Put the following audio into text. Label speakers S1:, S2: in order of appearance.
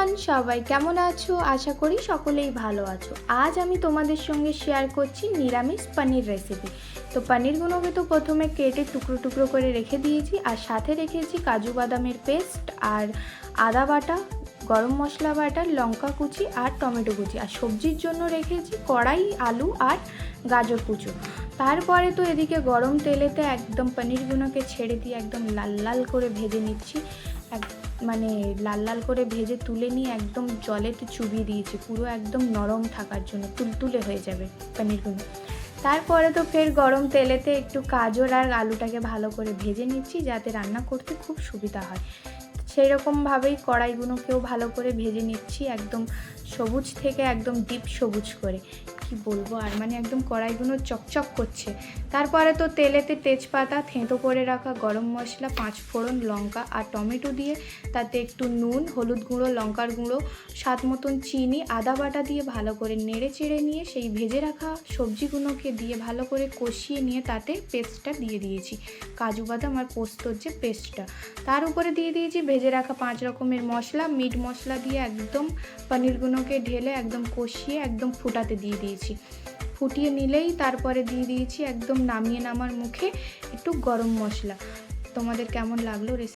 S1: Everyone, সবাই কেমন আছো? আশা করি সকলেই ভালো আছো। আজ আমি তোমাদের সঙ্গে শেয়ার করছি নিরামিষ পনির রেসিপি তো পনিরগুলোকে তো প্রথমে কেটে টুকরো টুকরো করে রেখে দিয়েছি, আর সাথে রেখেছি কাজু বাদামের পেস্ট আর আদা বাটা, গরম মশলা বাটা, লঙ্কা কুচি আর টমেটো কুচি। আর সবজির জন্য রেখেছি কড়াই, আলু আর গাজর কুচো। তারপরে তো এদিকে গরম তেলেতে একদম পনিরগুলোকে ছেড়ে দিয়ে একদম লাল লাল করে ভেজে নিচ্ছি। মানে লাল লাল করে ভেজে তুলে নিয়ে একদম জলেতে চুবিয়ে দিয়েছি। পুরো একদম নরম থাকার জন্য, তুলতুলে হয়ে যাবে পনিরগুলো। তারপরে তো ফের গরম তেলেতে একটু গাজর আর আলুটাকে ভালো করে ভেজে নিচ্ছি যাতে রান্না করতে খুব সুবিধা হয়। সেই রকমভাবেই কড়াইগুলোকেও ভালো করে ভেজে নিচ্ছি, একদম সবুজ থেকে একদম ডিপ সবুজ করে। কি বলব আর মানে একদম কড়াইগুলো চকচক করছে। তারপরে তো তেলেতে তেজপাতা, থেঁতো করে রাখা গরম মশলা, পাঁচ ফোড়ন লঙ্কা আর টমেটো দিয়ে, তাতে একটু নুন, হলুদ গুঁড়ো, লঙ্কার গুঁড়ো, স্বাদ মতন চিনি, আদা বাটা দিয়ে ভালো করে নেড়ে চেড়ে নিয়ে সেই ভেজে রাখা সবজিগুলোকে দিয়ে ভালো করে কষিয়ে নিয়ে তাতে পেস্টটা দিয়ে দিয়েছি। কাজু বাদাম আর পোস্তর যে পেস্টটা তার উপরে দিয়ে দিয়েছি ভেজে রাখা পাঁচ রকমের মশলা, মিট মশলা দিয়ে একদম পনিরগুলোকে ঢেলে একদম কষিয়ে একদম ফুটাতে দিয়ে দিয়েছি। ফুটিয়ে নিলেই তারপরে দিয়ে দিয়েছি একদম নামিয়ে নামার মুখে একটু গরম মশলা। তোমাদের কেমন লাগল